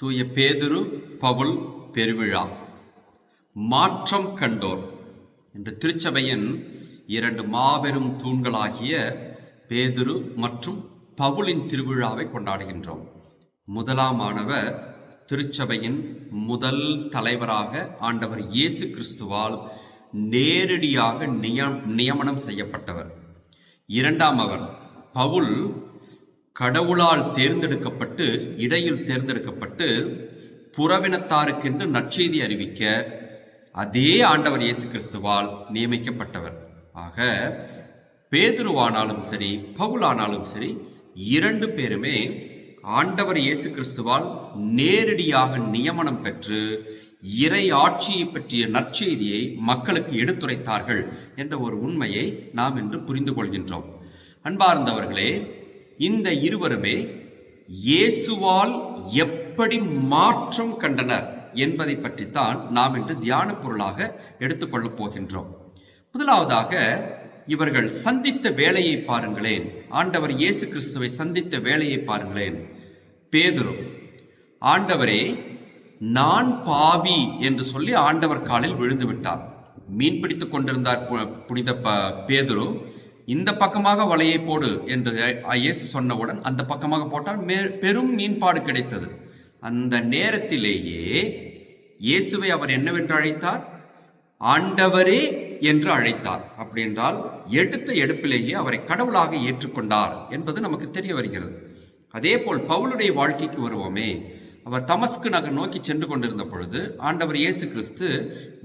தூய பேதுரு பவுல் பெருவிழா. மாற்றம் கண்டோர் என்று திருச்சபையின் இரண்டு மாபெரும் தூண்களாகிய பேதுரு மற்றும் பவுலின் திருவிழாவை கொண்டாடுகின்றோம். முதலாமானவர் திருச்சபையின் முதல் தலைவராக ஆண்டவர் இயேசு கிறிஸ்துவால் நேரடியாக நியம் நியமனம் செய்யப்பட்டவர். இரண்டாம் அவர் பவுல் கடவுளால் தேர்ந்தெடுக்கப்பட்டு இடையில் தேர்ந்தெடுக்கப்பட்டு புறவினத்தாருக்கென்று நற்செய்தி அறிவிக்க அதே ஆண்டவர் இயேசு கிறிஸ்துவால் நியமிக்கப்பட்டவர். ஆக பேதுருவானாலும் சரி பவுலானாலும் சரி இரண்டு பேருமே ஆண்டவர் இயேசு கிறிஸ்துவால் நேரடியாக நியமனம் பெற்று இறை ஆட்சியை பற்றிய நற்செய்தியை மக்களுக்கு எடுத்துரைத்தார்கள் என்ற ஒரு உண்மையை நாம் இன்று புரிந்து கொள்கின்றோம் அன்பார்ந்தவர்களே இந்த இருவருமே இயேசுவால் எப்படி மாற்றம் கண்டனர் என்பதை பற்றித்தான் நாம் இன்று தியான பொருளாக எடுத்துக்கொள்ளப் போகின்றோம். முதலாவதாக இவர்கள் சந்தித்த வேலையை பாருங்களேன். ஆண்டவர் இயேசு கிறிஸ்துவை சந்தித்த வேலையை பாருங்களேன். பேதுரு ஆண்டவரே நான் பாவி என்று சொல்லி ஆண்டவர் காலில் விழுந்து விட்டார். மீன் பிடித்துக் கொண்டிருந்தார் பு- புனித ப பேதுரு இந்த பக்கமாக வலையை போடு என்று இயேசு சொன்னவுடன் அந்த பக்கமாக போட்டால் மே பெரும் மீன்பாடு கிடைத்தது. அந்த நேரத்திலேயே இயேசுவை அவர் என்னவென்று அழைத்தார்? ஆண்டவரே என்று அழைத்தார். அப்படி என்றால் எடுத்த எடுப்பிலேயே அவரை கடவுளாக ஏற்றுக்கொண்டார் என்பது நமக்கு தெரிய வருகிறது. அதே போல் பவுலுடைய வாழ்க்கைக்கு வருவோமே. அவர் தமஸ்கு நகர் நோக்கி சென்று கொண்டிருந்த பொழுது ஆண்டவர் இயேசு கிறிஸ்து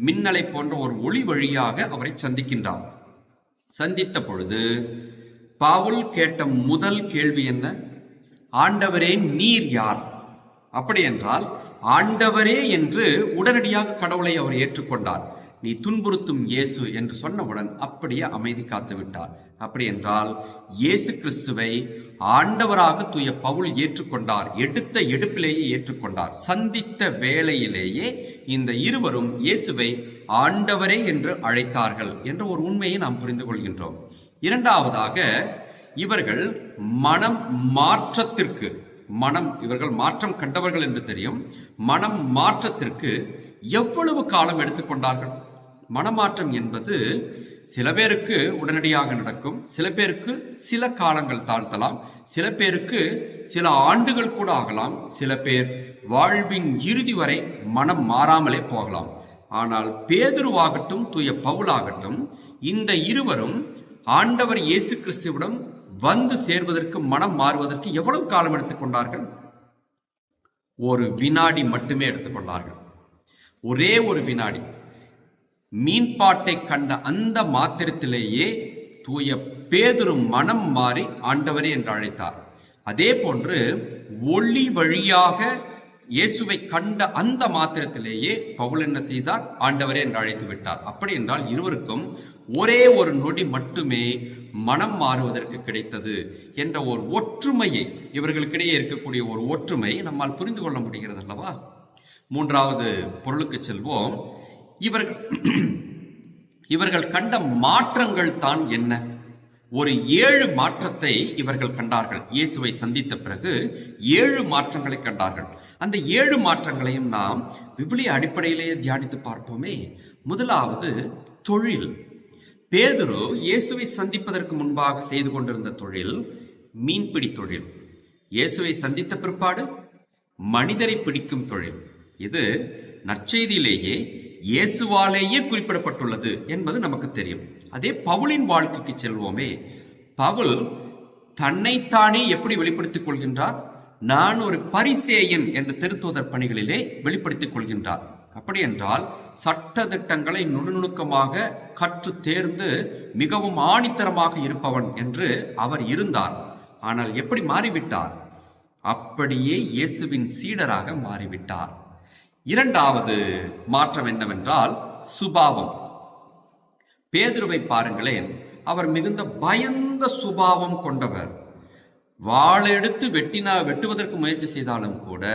மின்னலை போன்ற ஒரு ஒளி வழியாக அவரை சந்திக்கின்றார். சந்தித்த பொழுது பவுல் கேட்ட முதல் கேள்வி என்ன? ஆண்டவரே நீர் யார்? அப்படி என்றால் ஆண்டவரே என்று உடனடியாக கடவுளை அவர் ஏற்றுக்கொண்டார். நீ துன்புறுத்தும் இயேசு என்று சொன்னவுடன் அப்படியே அமைதி காத்து விட்டார். அப்படி என்றால் இயேசு கிறிஸ்துவை ஆண்டவராக தூய பவுல் ஏற்றுக்கொண்டார் எடுத்த எடுப்பிலேயே ஏற்றுக்கொண்டார். சந்தித்த வேளையிலேயே இந்த இருவரும் இயேசுவை ஆண்டவரே என்று அழைத்தார்கள் என்ற ஒரு உண்மையை நாம் புரிந்து கொள்கின்றோம். இரண்டாவதாக இவர்கள் மனம் மாற்றத்திற்கு மனம் இவர்கள் மாற்றம் கண்டவர்கள் என்று தெரியும். மனம் மாற்றத்திற்கு எவ்வளவு காலம் எடுத்துக்கொண்டார்கள் மனமாற்றம் என்பது சில பேருக்கு உடனடியாக நடக்கும் சில பேருக்கு சில காலங்கள் தாழ்த்தலாம் சில பேருக்கு சில ஆண்டுகள் கூட ஆகலாம் சில பேர் வாழ்வின் இறுதி வரை மனம் மாறாமலே போகலாம். ஆனால் பேதுருவாகட்டும் தூய பவுலாகட்டும் இந்த இருவரும் ஆண்டவர் இயேசு கிறிஸ்துவிடம் வந்து சேர்வதற்கு மனம் மாறுவதற்கு எவ்வளவு காலம் எடுத்துக்கொண்டார்கள் ஒரு வினாடி மட்டுமே எடுத்துக்கொண்டார்கள் ஒரே ஒரு வினாடி. மீன்பாட்டை கண்ட அந்த மாத்திரத்திலேயே தூய பேதுரு மனம் மாறி ஆண்டவரே என்று அழைத்தார். அதே போன்று ஒளி வழியாக இயேசுவை கண்ட அந்த மாத்திரத்திலேயே பவுல் என்ன செய்தார்? ஆண்டவரே என்று அழைத்து விட்டார். அப்படி என்றால் இருவருக்கும் ஒரே ஒரு நொடி மட்டுமே மனம் மாறுவதற்கு கிடைத்தது என்ற ஒரு ஒற்றுமையை இவர்களுக்கிடையே இருக்கக்கூடிய ஒரு ஒற்றுமை நம்மால் புரிந்து கொள்ள முடிகிறது அல்லவா? மூன்றாவது பொருளுக்கு செல்வோம். இவர்கள் இவர்கள் கண்ட மாற்றங்கள் தான் என்ன? ஒரு ஏழு மாற்றத்தை இவர்கள் கண்டார்கள். இயேசுவை சந்தித்த பிறகு ஏழு மாற்றங்களை கண்டார்கள். அந்த ஏழு மாற்றங்களையும் நாம் விவிலிய அடிப்படையிலேயே தியானித்து பார்ப்போமே. முதலாவது தொழில். பேதுரு இயேசுவை சந்திப்பதற்கு முன்பாக செய்து கொண்டிருந்த தொழில் மீன்பிடி தொழில். இயேசுவை சந்தித்த பிற்பாடு மனிதரை பிடிக்கும் தொழில். இது நற்செய்தியிலேயே இயேசுவாலேயே குறிப்பிடப்பட்டுள்ளது என்பது நமக்கு தெரியும். அதே பவுலின் வாழ்க்கைக்கு செல்வோமே பவுல் தன்னைத்தானே எப்படி வெளிப்படுத்திக் கொள்கின்றார்? நான் ஒரு பரிசேயன் என்ற திருத்துவதர் பணிகளிலே வெளிப்படுத்திக் கொள்கின்றார். அப்படி என்றால் சட்ட திட்டங்களை நுணுநுணுக்கமாக கற்று தேர்ந்து மிகவும் ஆணித்தரமாக இருப்பவன் என்று அவர் இருந்தார். ஆனால் எப்படி மாறிவிட்டார்? அப்படியே இயேசுவின் சீடராக மாறிவிட்டார். இரண்டாவது மாற்றம் என்னவென்றால் சுபாவம். பேதுருவை பாருங்களேன் அவர் மிகுந்த பயந்த சுபாவம் கொண்டவர். வாளெடுத்து வெட்டினா வெட்டுவதற்கு முயற்சி செய்தாலும் கூட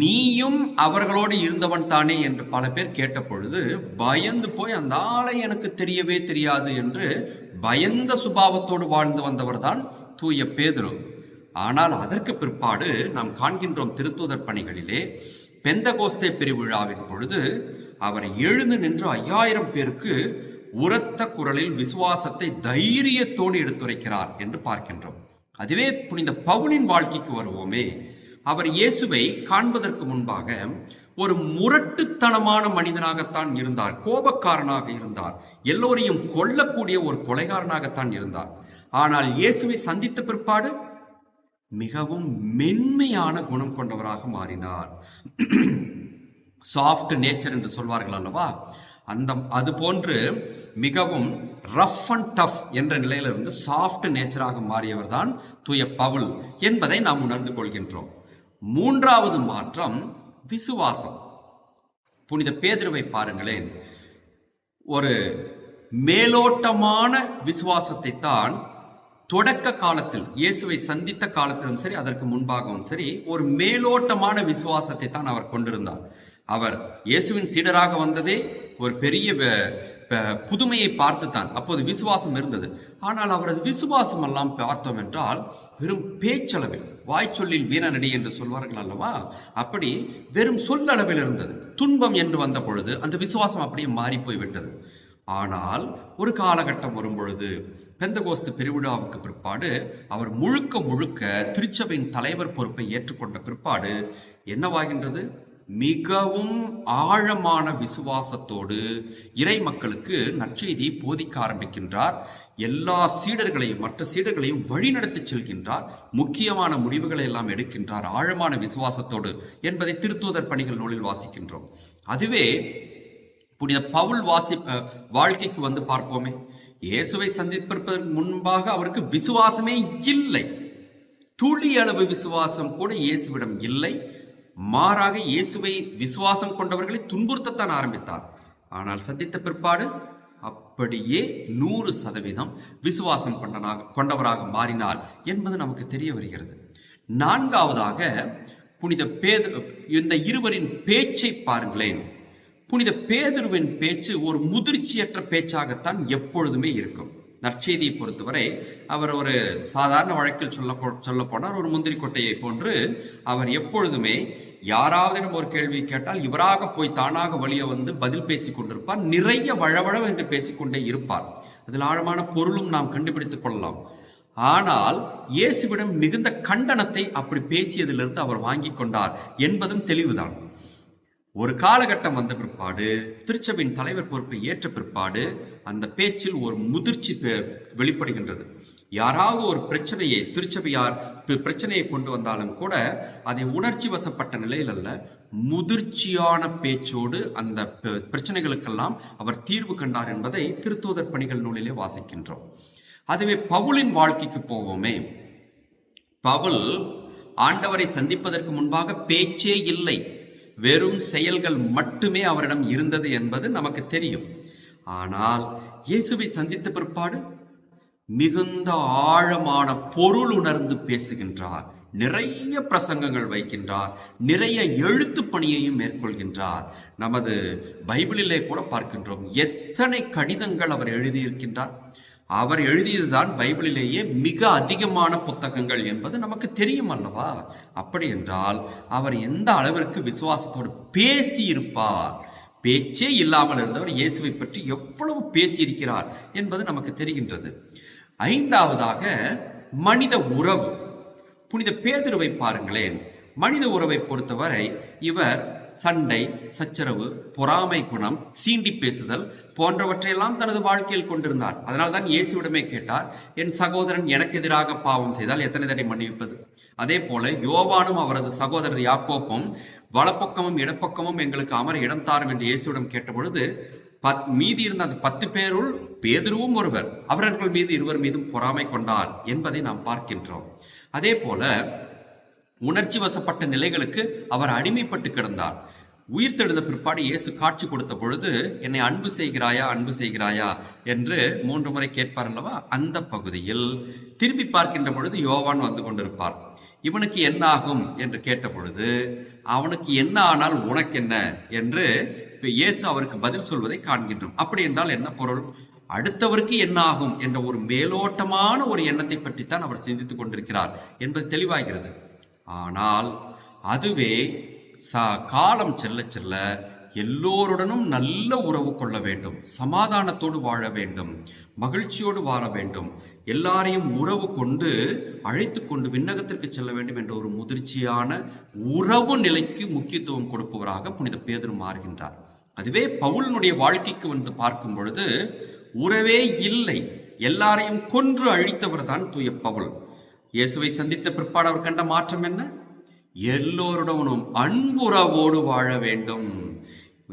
நீயும் அவர்களோடு இருந்தவன் தானே என்று பல பேர் கேட்ட பொழுது பயந்து போய் அந்த ஆளை எனக்கு தெரியவே தெரியாது என்று பயந்த சுபாவத்தோடு வாழ்ந்து வந்தவர் தான் தூய பேதுரு. ஆனால் அதற்கு பிற்பாடு நாம் காண்கின்றோம் திருத்தூதர் பணிகளிலே பெந்தகோஸ்தே பெருவிழாவின் பொழுது அவர் எழுந்து நின்று ஐயாயிரம் பேருக்கு உரத்த குரலில் விசுவாசத்தை தைரியத்தோடு எடுத்துரைக்கிறார் என்று பார்க்கின்றோம். அதுவே புனித பவுனின் வாழ்க்கைக்கு வருவோமே. அவர் இயேசுவை காண்பதற்கு முன்பாக ஒரு முரட்டுத்தனமான மனிதனாகத்தான் இருந்தார் கோபக்காரனாக இருந்தார் எல்லோரையும் கொல்லக்கூடிய ஒரு கொலைகாரனாகத்தான் இருந்தார். ஆனால் இயேசுவை சந்தித்த பிற்பாடு மிகவும் மென்மையான குணம் கொண்டவராக மாறினார். சாஃப்ட் நேச்சர் என்று சொல்வார்கள் அல்லவா? அந்த அது போன்று மிகவும் ரஃப் அண்ட் டஃப் என்ற நிலையிலிருந்து சாஃப்ட் நேச்சராக மாறியவர் தான் தூய பவுல் என்பதை நாம் உணர்ந்து கொள்கின்றோம். மூன்றாவது மாற்றம் விசுவாசம். புனித பேதுருவை பாருங்களேன். ஒரு மேலோட்டமான விசுவாசத்தை தான் தொடக்க காலத்தில் இயேசுவை சந்தித்த காலத்திலும் சரி அதற்கு முன்பாகவும் சரி ஒரு மேலோட்டமான விசுவாசத்தை தான் அவர் கொண்டிருந்தார். அவர் இயேசுவின் சீடராக வந்ததே ஒரு பெரிய புதுமையை பார்த்து தான் அப்போது விசுவாசம் இருந்தது. ஆனால் அவரது விசுவாசம் எல்லாம் பார்த்தோம் என்றால் வெறும் பேச்சளவில் வாய்ச்சொல்லில் வீரனடி என்று சொல்வார்கள் அல்லவா? அப்படி வெறும் சொல்லளவில் இருந்தது. துன்பம் என்று வந்த பொழுது அந்த விசுவாசம் அப்படியே மாறி போய்விட்டது ஆனால் ஒரு காலகட்டம் வரும்பொழுது பெந்தகோஸ்து பெருவிழாவுக்கு பிற்பாடு அவர் முழுக்க முழுக்க திருச்சபையின் தலைவர் பொறுப்பை ஏற்றுக்கொண்ட பிற்பாடு என்னவாகின்றது? மிகவும் ஆழமான விசுவாசத்தோடு இறை மக்களுக்கு நற்செய்தி போதிக்க ஆரம்பிக்கின்றார். எல்லா சீடர்களையும் மற்ற சீடர்களையும் வழிநடத்தி செல்கின்றார். முக்கியமான முடிவுகளை எல்லாம் எடுக்கின்றார். ஆழமான விசுவாசத்தோடு என்பதை திருத்தூதர் பணிகள் நூலில் வாசிக்கின்றோம். அதுவே புனித பவுல் வாசி வாழ்க்கைக்கு வந்து பார்ப்போமே. இயேசுவை சந்திப்பதற்கு முன்பாக அவருக்கு விசுவாசமே இல்லை. துளி அளவு விசுவாசம் கூட இயேசுவிடம் இல்லை. மாறாக இயேசுவை விசுவாசம் கொண்டவர்களை துன்புறுத்தத்தான் ஆரம்பித்தார். ஆனால் சந்தித்த பிற்பாடு அப்படியே நூறு சதவீதம் விசுவாசம் கொண்டனாக கொண்டவராக மாறினார் என்பது நமக்கு தெரிய வருகிறது. நான்காவதாக புனித பேது இந்த இருவரின் பேச்சை பாருங்களேன். புனித பேதுருவின் பேச்சு ஒரு முதிர்ச்சியற்ற பேச்சாகத்தான் எப்பொழுதுமே இருக்கும். நற்செய்தியை பொறுத்தவரை அவர் ஒரு சாதாரண வழக்கில் சொல்ல சொல்ல போனார். ஒரு முந்திரி கொட்டையை போன்று அவர் எப்பொழுதுமே யாராவது ஒரு கேள்வி கேட்டால் இவராக போய் தானாக வழியை வந்து பதில் பேசிக் கொண்டிருப்பார். நிறைய வழவழ என்று பேசிக்கொண்டே இருப்பார். அதில் ஆழமான பொருளும் நாம் கண்டுபிடித்துக் கொள்ளலாம். ஆனால் இயேசுவிடம் மிகுந்த கண்டனத்தை அப்படி பேசியதிலிருந்து அவர் வாங்கி கொண்டார் என்பதும் தெளிவுதான். ஒரு காலகட்டம் வந்த பிற்பாடு திருச்சபையின் தலைவர் பொறுப்பை ஏற்ற பிற்பாடு அந்த பேச்சில் ஒரு முதிர்ச்சி பெ- வெளிப்படுகின்றது. யாராவது ஒரு பிரச்சனையை திருச்சபையார் பிரச்சனையை கொண்டு வந்தாலும் கூட அதை உணர்ச்சி வசப்பட்ட நிலையில் அல்ல முதிர்ச்சியான பேச்சோடு அந்த பிரச்சனைகளுக்கெல்லாம் அவர் தீர்வு கண்டார் என்பதை திருத்தூதர் பணிகள் நூலிலே வாசிக்கின்றோம். அதுவே பவுலின் வாழ்க்கைக்கு போவோமே. பவுல் ஆண்டவரை சந்திப்பதற்கு முன்பாக பேச்சே இல்லை. வெறும் செயல்கள் மட்டுமே அவரிடம் இருந்தது என்பது நமக்கு தெரியும். ஆனால் இயேசுவை சந்தித்த பிற்பாடு மிகுந்த ஆழமான பொருள் உணர்ந்து பேசுகின்றார். நிறைய பிரசங்கங்கள் வைக்கின்றார். நிறைய எழுத்து பணியையும் மேற்கொள்கின்றார். நமது பைபிளிலே கூட பார்க்கின்றோம். எத்தனை கடிதங்கள் அவர் எழுதியிருக்கின்றார்? அவர் எழுதியதுதான் பைபிளிலேயே மிக அதிகமான புத்தகங்கள் என்பது நமக்கு தெரியும் அல்லவா? அப்படி என்றால் அவர் எந்த அளவிற்கு விசுவாசத்தோடு பேசியிருப்பார்? பேச்சே இல்லாமல் இருந்தவர் இயேசுவை பற்றி எவ்வளவு பேசியிருக்கிறார் என்பது நமக்கு தெரிகின்றது. ஐந்தாவதாக மனித உறவு. புனித பேதுருவை பாருங்களேன். மனித உறவை பொறுத்தவரை இவர் சண்டை சச்சரவு பொறாமை குணம் சீண்டி பேசுதல் போன்றவற்றையெல்லாம் தனது வாழ்க்கையில் கொண்டிருந்தார். அதனால்தான் இயேசுவிடமே கேட்டார் என் சகோதரன் எனக்கு எதிராக பாவம் செய்தால் எத்தனை தடவை மன்னிப்பது? அதே போல யோவானும் அவரது சகோதரர் யாக்கோப்பும் வலப்பக்கமும் இடப்பக்கமும் எங்களுக்கு அமர இடம் தாரும் என்று இயேசுவிடம் கேட்டபொழுது பத் மீதி இருந்த அந்த பத்து பேருள் பேதுருவும் ஒருவர் அவர்கள் மீது இருவர் மீதும் பொறாமை கொண்டார் என்பதை நாம் பார்க்கின்றோம். அதே போல உணர்ச்சி வசப்பட்ட நிலைகளுக்கு அவர் அடிமைப்பட்டு கிடந்தார். உயிர் தெழுந்த பிற்பாடு இயேசு காட்சி கொடுத்த பொழுது என்னை அன்பு செய்கிறாயா அன்பு செய்கிறாயா? என்று மூன்று முறை கேட்பார் அல்லவா? அந்த பகுதியில் திரும்பி பார்க்கின்ற பொழுது யோவான் வந்து கொண்டிருப்பார். இவனுக்கு என்ன ஆகும் என்று கேட்ட பொழுது அவனுக்கு என்ன ஆனால் உனக்கு என்ன? என்று இப்போ இயேசு அவருக்கு பதில் சொல்வதை காண்கின்றோம். அப்படி என்றால் என்ன பொருள்? அடுத்தவருக்கு என்ன ஆகும் என்ற ஒரு மேலோட்டமான ஒரு எண்ணத்தை பற்றித்தான் அவர் சிந்தித்துக் கொண்டிருக்கிறார் என்பது தெளிவாகிறது. ஆனால் அதுவே சா காலம் செல்ல செல்ல எல்லோருடனும் நல்ல உறவு கொள்ள வேண்டும் சமாதானத்தோடு வாழ வேண்டும் மகிழ்ச்சியோடு வாழ வேண்டும் எல்லாரையும் உறவு கொண்டு அழைத்து கொண்டு விண்ணகத்திற்கு செல்ல வேண்டும் என்ற ஒரு முதிர்ச்சியான உறவு நிலைக்கு முக்கியத்துவம் கொடுப்பவராக புனித பேதர் மாறுகின்றார். அதுவே பவுலினுடைய வாழ்க்கைக்கு வந்து பார்க்கும் பொழுது உறவே இல்லை எல்லாரையும் கொன்று அழித்தவர் தான் தூய பவுல். இயேசுவை சந்தித்த பிற்பாடு அவர் கண்ட மாற்றம் என்ன? எல்லோருடனும் அன்புறவோடு வாழ வேண்டும்.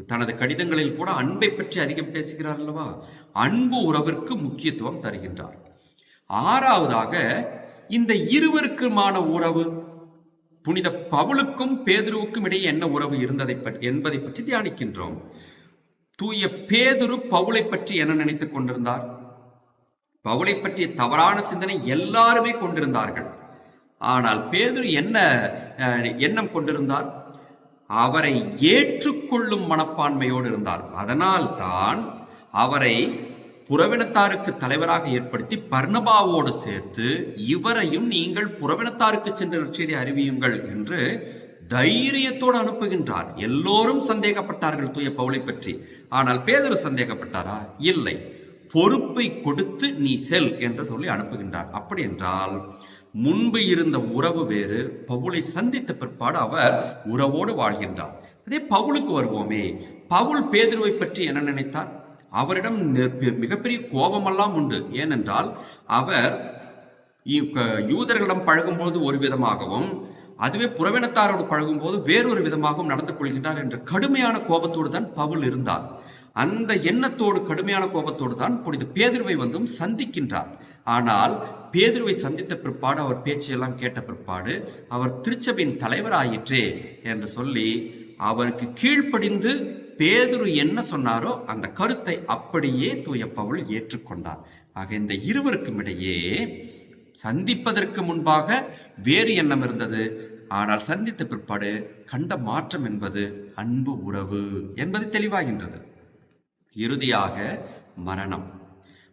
தனது கடிதங்களில் கூட அன்பை பற்றி அதிகம் பேசுகிறார் அல்லவா? அன்பு உறவிற்கு முக்கியத்துவம் தருகின்றார். ஆறாவதாக இந்த இருவருக்குமான உறவு புனித பவுலுக்கும் பேதுருவுக்கும் இடையே என்ன உறவு இருந்ததை பற்றி என்பதை பற்றி தியானிக்கின்றோம். தூய பேதுரு பவுலை பற்றி என்ன நினைத்துக் கொண்டிருந்தார்? பவுலை பற்றிய தவறான சிந்தனை எல்லாருமே கொண்டிருந்தார்கள். ஆனால் பேதுரு என்ன எண்ணம் கொண்டிருந்தார்? அவரை ஏற்றுக்கொள்ளும் மனப்பான்மையோடு இருந்தார். அதனால் தான் அவரை புறவினத்தாருக்கு தலைவராக ஏற்படுத்தி பர்ணபாவோடு சேர்த்து இவரையும் நீங்கள் புறவினத்தாருக்கு சென்று நற்செய்தி அறிவியுங்கள் என்று தைரியத்தோடு அனுப்புகின்றார். எல்லோரும் சந்தேகப்பட்டார்கள் தூய பவுலை பற்றி. ஆனால் பேதுரு சந்தேகப்பட்டாரா? இல்லை. பொறுப்பை கொடுத்து நீ செல் என்று சொல்லி அனுப்புகின்றார். அப்படி என்றால் முன்பு இருந்த உறவு வேறு பவுலை சந்தித்த பிற்பாடு அவர் உறவோடு வாழ்கின்றார். அதே பவுலுக்கு வருவோமே பவுல் பேதுருவை பற்றி என்ன நினைத்தார்? அவரிடம் மிகப்பெரிய கோபமெல்லாம் உண்டு. ஏனென்றால் அவர் யூ- க- யூதர்களிடம் பழகும்போது ஒரு விதமாகவும் அதுவே புறவினத்தாரோடு பழகும்போது வேறொரு விதமாகவும் நடந்து கொள்கின்றார் என்ற கடுமையான கோபத்தோடு தான் பவுல் இருந்தார். அந்த எண்ணத்தோடு கடுமையான கோபத்தோடு தான் புனித பேதுருவை வந்தும் சந்திக்கின்றார். ஆனால் பேதுருவை சந்தித்த பிற்பாடு அவர் பேச்சையெல்லாம் கேட்ட பிற்பாடு அவர் திருச்சபையின் தலைவராயிற்றே என்று சொல்லி அவருக்கு கீழ்ப்படிந்து பேதுரு என்ன சொன்னாரோ அந்த கருத்தை அப்படியே தூய பவுல் ஏற்றுக்கொண்டார். ஆக இந்த இருவருக்கும் இடையே சந்திப்பதற்கு முன்பாக வேறு எண்ணம் இருந்தது. ஆனால் சந்தித்த பிற்பாடு கண்ட மாற்றம் என்பது அன்பு உறவு என்பது தெளிவாகின்றது. இறுதியாக மரணம்.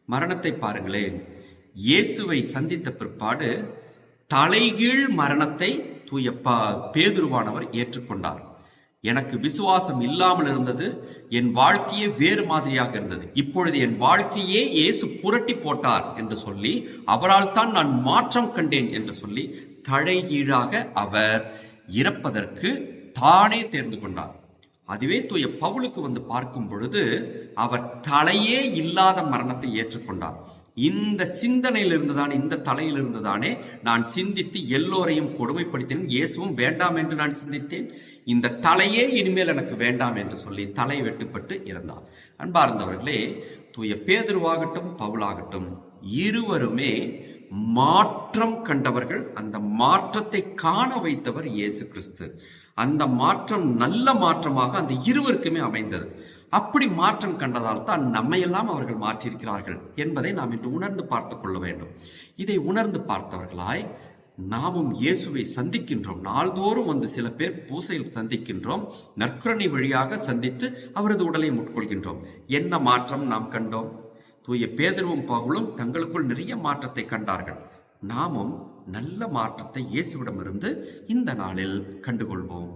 மரணத்தை பாருங்களேன். இயேசுவை சந்தித்த பிற்பாடு தலைகீழ் மரணத்தை தூய ப பேதுருவானவர் ஏற்றுக்கொண்டார். எனக்கு விசுவாசம் இல்லாமல் இருந்தது என் வாழ்க்கையே வேறு மாதிரியாக இருந்தது. இப்பொழுது என் வாழ்க்கையே இயேசு புரட்டி போட்டார் என்று சொல்லி அவரால் தான் நான் மாற்றம் கண்டேன் என்று சொல்லி தலைகீழாக அவர் இறப்பதற்கு தானே தேர்ந்து கொண்டார். அதுவே தூய பவுலுக்கு வந்து பார்க்கும் பொழுது அவர் தலையே இல்லாத மரணத்தை ஏற்றுக்கொண்டார். இந்த சிந்தனையிலிருந்துதான் இந்த தலையிலிருந்து தானே நான் சிந்தித்து எல்லோரையும் கொடுமைப்படுத்தினேன். இயேசுவும் வேண்டாம் என்று நான் சிந்தித்தேன். இந்த தலையே இனிமேல் எனக்கு வேண்டாம் என்று சொல்லி தலை வெட்டுப்பட்டு இறந்தார். அன்பார்ந்தவர்களே தூய பேதுருவாகட்டும் பவுலாகட்டும் இருவருமே மாற்றம் கண்டவர்கள் அந்த மாற்றத்தை காண வைத்தவர் இயேசு கிறிஸ்து. அந்த மாற்றம் நல்ல மாற்றமாக அந்த இருவருக்குமே அமைந்தது. அப்படி மாற்றம் கண்டதால் தான் நம்மையெல்லாம் அவர்கள் மாற்றியிருக்கிறார்கள் என்பதை நாம் இன்று உணர்ந்து பார்த்து கொள்ள வேண்டும். இதை உணர்ந்து பார்த்தவர்களாய் நாமும் இயேசுவை சந்திக்கின்றோம். நாள்தோறும் வந்து சில பேர் பூசையில் சந்திக்கின்றோம். நற்குரணி வழியாக சந்தித்து அவரது உடலை உட்கொள்கின்றோம் என்ன மாற்றம் நாம் கண்டோம்? தூய பேதர்வும் பகுலும் தங்களுக்குள் நிறைய மாற்றத்தை கண்டார்கள். நாமும் நல்ல மாற்றத்தை இயேசுவிடமிருந்து இந்த நாளில் கண்டுகொள்வோம்.